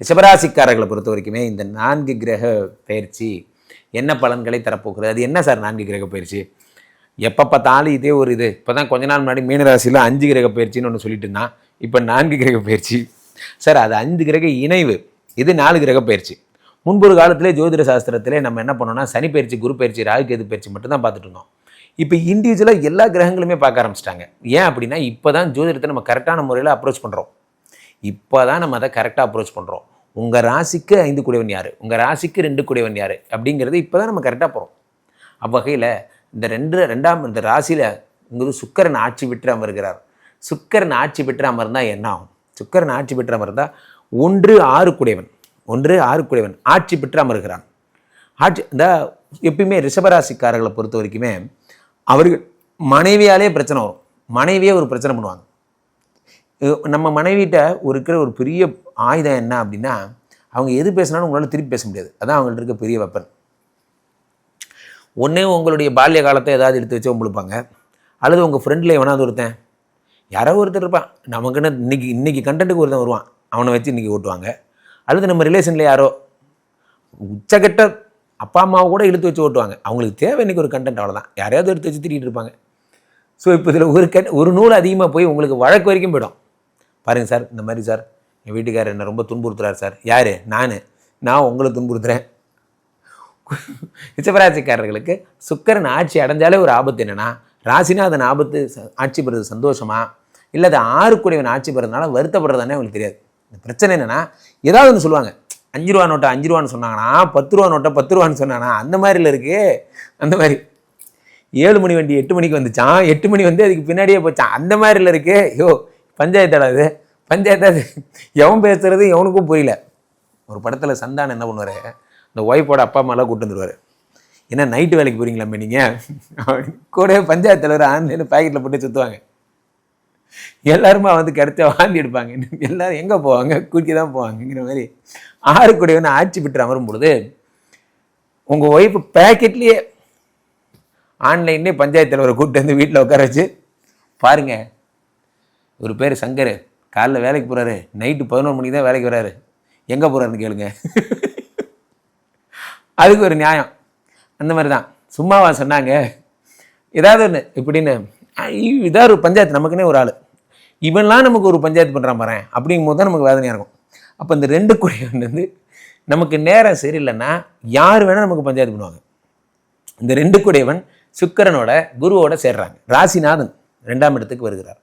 ரிஷபராசிக்காரர்களை பொறுத்த வரைக்குமே இந்த நான்கு கிரக பயிற்சி என்ன பலன்களை தரப்போகிறது? அது என்ன சார் நான்கு கிரக பயிற்சி? எப்போ பார்த்தாலும் இதே ஒரு இது. இப்போ தான் கொஞ்ச நாள் முன்னாடி மீனராசியில் அஞ்சு கிரக பயிற்சின்னு ஒன்று சொல்லிட்டு இருந்தான். இப்போ நான்கு கிரக பயிற்சி. சார் அது அஞ்சு கிரக இணைவு. இது நாலு கிரக பயிற்சி. முன்பொரு காலத்திலே ஜோதிட சாஸ்திரத்திலே நம்ம என்ன பண்ணோம்னா சனி பயிற்சி குரு பயிற்சி ராகு கேது பயிற்சி மட்டும் தான் பார்த்துட்டு இருந்தோம். இப்போ இண்டிவிஜுவலாக எல்லா கிரகங்களுமே பார்க்க ஆரம்பிச்சிட்டாங்க. ஏன் அப்படின்னா இப்போ தான் ஜோதிடத்தை நம்ம கரெக்டான முறையில் அப்ரோச் பண்ணுறோம் இப்போ தான் நம்ம அதை கரெக்டாக அப்ரோச் பண்ணுறோம் உங்கள் ராசிக்கு ஐந்து குடைவன் யார்? உங்கள் ராசிக்கு ரெண்டு குடைவன் யார்? அப்படிங்கிறது இப்போ தான் நம்ம கரெக்டாக போகிறோம் அவ்வகையில் இந்த ரெண்டு ரெண்டாம் இந்த ராசியில் உங்களுக்கு சுக்கரன் ஆட்சி பெற்று அமர்கிறார். சுக்கரன் ஆட்சி பெற்று அமர்ந்தால் என்ன ஆகும்? சுக்கரன் ஆட்சி பெற்று அமர்ந்தால் ஒன்று ஆறு குடைவன் ஒன்று ஆறு குடைவன் ஆட்சி பெற்று அமர்கிறான். ஆட்சி இந்த எப்பயுமே ரிஷபராசிக்காரர்களை பொறுத்த வரைக்குமே அவர்கள் மனைவியாலே பிரச்சனை வரும். மனைவியே ஒரு பிரச்சனை பண்ணுவாங்க. நம்ம மனைவிட்ட ஒரு இருக்கிற ஒரு பெரிய ஆயுதம் என்ன அப்படின்னா அவங்க எது பேசினாலும் உங்களால் திருப்பி பேச முடியாது. அதான் அவங்கள்ட்ட இருக்க பெரிய வெப்பன் ஒன்றே உங்களுடைய பால்ய காலத்தை ஏதாவது எடுத்து வச்சு உங்களுப்பாங்க அல்லது உங்கள் ஃப்ரெண்டில் எவனாவது ஒருத்தன் யாரோ ஒருத்தர் இருப்பான். நமக்குன்னு இன்னைக்கு இன்றைக்கி கண்டென்ட்டுக்கு ஒருத்தன் வருவான். அவனை வச்சு இன்றைக்கி ஓட்டுவாங்க. அல்லது நம்ம ரிலேஷனில் யாரோ உச்சகட்ட அப்பா அம்மாவை கூட இழுத்து வச்சு ஓட்டுவாங்க. அவங்களுக்கு தேவை இன்றைக்கி ஒரு கண்டென்ட் அவ்வளோதான் யாரையாவது எடுத்து வச்சு திட்டிகிட்டு இருப்பாங்க. ஸோ இப்போ இதில் ஒரு கண் ஒரு நூல் அதிகமாக போய் உங்களுக்கு வழக்கு வரைக்கும் போயிடும். பாருங்கள் சார் இந்த மாதிரி சார் என் வீட்டுக்காரர் என்னை ரொம்ப துன்புறுத்துறாரு சார். யார்? நான். நான் உங்களை துன்புறுத்துறேன். ரிஷபராசிக்காரர்களுக்கு சுக்கரன் ஆட்சி அடைஞ்சாலே ஒரு ஆபத்து என்னென்னா ராசிநாதன் ஆபத்து ச- ஆட்சி பெறுறது சந்தோஷமா? இல்லை அது ஆறுக்குடையவன் ஆட்சி பெறதுனால வருத்தப்படுறதானே அவங்களுக்கு தெரியாது. இந்த பிரச்சனை என்னென்னா ஏதாவது ஒன்று சொல்லுவாங்க. அஞ்சு ரூபா நோட்டை அஞ்சு ரூபான்னு சொன்னாங்கன்னா பத்து ரூபா நோட்டை பத்து ரூபான்னு சொன்னாங்கன்னா அந்த மாதிரில இருக்கு. அந்த மாதிரி. ஏழு மணி வண்டி எட்டு மணிக்கு வந்துச்சான் எட்டு மணி வந்து அதுக்கு பின்னாடியே போச்சான் அந்த மாதிரில இருக்கு. ஐயோ பஞ்சாயத்தடா இது? பஞ்சாயத்தாது எவன் பேசுறது? எவனுக்கும் புரியல. ஒரு படத்தில் சந்தானம் என்ன பண்ணுவார்? இந்த ஒய்ஃபோட அப்பா அம்மாலாம் கூட்டு வந்துடுவார் என்ன நைட்டு வேலைக்கு போகிறீங்களாமே நீங்கள் கூட பஞ்சாயத்து தலைவர் ஆன்லைன் பேக்கெட்டில் போட்டு சுற்றுவாங்க எல்லாருமா வந்து கருத்தை வாந்தி எடுப்பாங்க. எல்லாரும் எங்கே போவாங்க? கூட்டி தான் போவாங்கங்கிற மாதிரி. ஆறு கூடியவன் ஆட்சி பெற்று அமரும் பொழுது உங்கள் ஒய்ஃபு பேக்கெட்லேயே ஆன்லைன்லேயே பஞ்சாயத்து தலைவரை கூப்பிட்டு வந்து வீட்டில் உட்கார வச்சு பாருங்க ஒரு பேர் சங்கர். காலைல வேலைக்கு போகிறாரு நைட்டு பதினோரு மணிக்கு தான் வேலைக்கு வராரு. எங்கே போகிறாருன்னு கேளுங்க. அதுக்கு ஒரு நியாயம். அந்த மாதிரி தான் சும்மாவா சொன்னாங்க. ஏதாவது ஒன்று இப்படின்னு இதாக ஒரு பஞ்சாயத்து. நமக்குன்னே ஒரு ஆள். இவன்லாம் நமக்கு ஒரு பஞ்சாயத்து பண்ணுறான் பாரு அப்படிங்கும் போது தான் நமக்கு வேதனையாக இருக்கும். அப்போ இந்த ரெண்டு குடியவன் வந்து நமக்கு நேரம் சரியில்லைன்னா யார் வேணால் நமக்கு பஞ்சாயத்து பண்ணுவாங்க. இந்த ரெண்டு குடையவன் சுக்கிரனோட குருவோட சேர்றாங்க. ராசிநாதன் ரெண்டாம் இடத்துக்கு வருகிறார்.